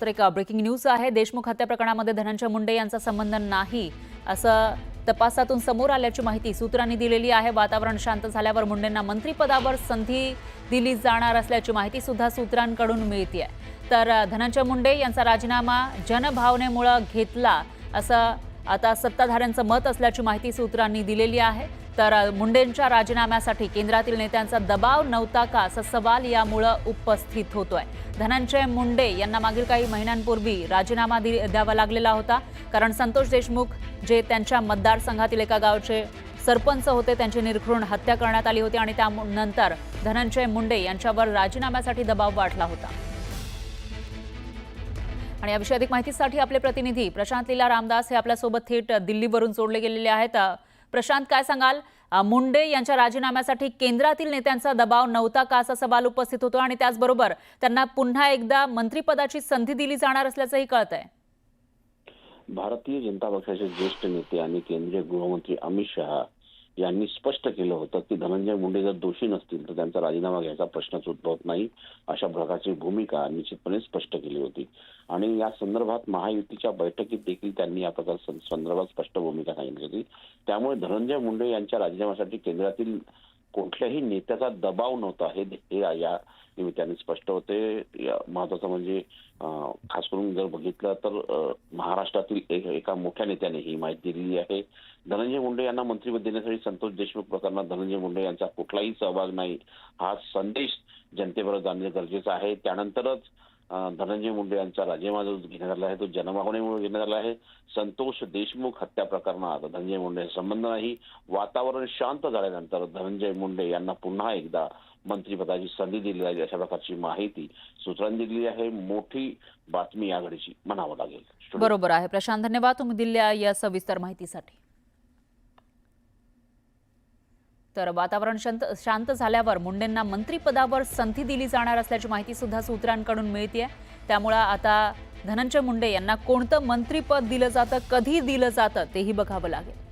तर एक breaking news आहे. देशमुख हत्या प्रकरणामध्ये धनंजय मुंडे यांचा संबंध नाही असं तपासातून समोर आल्याची माहिती सूत्रांनी दिलेली आहे. वातावरण शांत झाल्यावर मुंडेंना मंत्रिपदावर संधी दिली जाणार असल्याची माहिती सुद्धा सूत्रांकडून मिळते आहे तर धनंजय मुंडे यांचा राजीनामा जनभावनेमुळं घेतला असं आता सत्ताधाऱ्यांचं मत असल्याची माहिती सूत्रांनी दिलेली आहे. तर मुंडेंच्या राजीनाम्यासाठी केंद्रातील नेत्यांचा दबाव नव्हता का? असा सवाल यामुळं उपस्थित होतोय. धनंजय मुंडे यांना मागील काही महिन्यांपूर्वी राजीनामा दि- द्यावा लागलेला होता. कारण संतोष देशमुख जे त्यांच्या मतदारसंघातील एका गावचे सरपंच होते त्यांची निर्घृण हत्या करण्यात आली होती आणि त्यानंतर धनंजय मुंडे यांच्यावर राजीनाम्यासाठी दबाव वाढला होता. आणि याविषयी अधिक माहितीसाठी आपले प्रतिनिधी प्रशांत लीला रामदास हे आपल्यासोबत थेट दिल्लीवरून जोडले गेलेले आहेत. प्रशांत काय सांगाल? मुंडे यांच्या राजीनाम्यासाठी केंद्रातील नेत्यांचा दबाव नव्हता का असा सवाल उपस्थित होतो आणि त्याचबरोबर त्यांना पुन्हा एकदा मंत्रिपदाची संधी दिली जाणार असल्याचंही कळत आहे. भारतीय जनता पक्षाचे ज्येष्ठ नेते आणि केंद्रीय गृहमंत्री अमित शहा यांनी स्पष्ट केलं होतं की धनंजय मुंडे जर दोषी नसतील तर त्यांचा राजीनामा घ्यायचा प्रश्नच उद्भवत नाही अशा प्रकारची भूमिका निश्चितपणे स्पष्ट केली होती. आणि या संदर्भात महायुतीच्या बैठकीत देखील त्यांनी या प्रकार संदर्भात स्पष्ट भूमिका सांगितली होती. त्यामुळे धनंजय मुंडे यांच्या राजीनाम्यासाठी केंद्रातील कुठल्याही नेत्याचा दबाव नव्हता. हे हे या निमित्ताने स्पष्ट होते. महत्वाचं म्हणजे खास करून जर बघितलं तर महाराष्ट्रातील एक- एका मोठ्या नेत्याने ही माहिती दिलेली आहे. धनंजय मुंडे यांना मंत्रिपद देण्यासाठी संतोष देशमुख प्रकरणात धनंजय मुंडे यांचा कुठलाही सहभाग नाही. हा संदेश जनतेपर्यंत जाणणे गरजेचं आहे. त्यानंतरच धनंजय मुंडे यांचा राजीनामा जो घेण्यात आला आहे तो जनभावनेमुळे घेण्यात आला आहे. संतोष देशमुख हत्या प्रकरणात धनंजय मुंडे संबंध नाही. वातावरण शांत झाल्यानंतर धनंजय मुंडे यांना पुन्हा एकदा मंत्रिपदाची संधी दिली जाईल अशा प्रकारची माहिती सूत्रांनी दिलेली आहे. मोठी बातमी या घडीची म्हणावं लागेल. बरोबर आहे. प्रशांत धन्यवाद. तुम्ही दिल्या या सविस्तर माहितीसाठी. तर वातावरण शांत शांत झाल्यावर मुंडेंना मंत्रिपदावर संधी दिली जाणार असल्याची माहिती सुद्धा सूत्रांकडून मिळते त्यामुळं आता धनंजय मुंडे यांना कोणतं मंत्रिपद दिलं जातं कधी दिलं जातं तेही बघावं लागेल.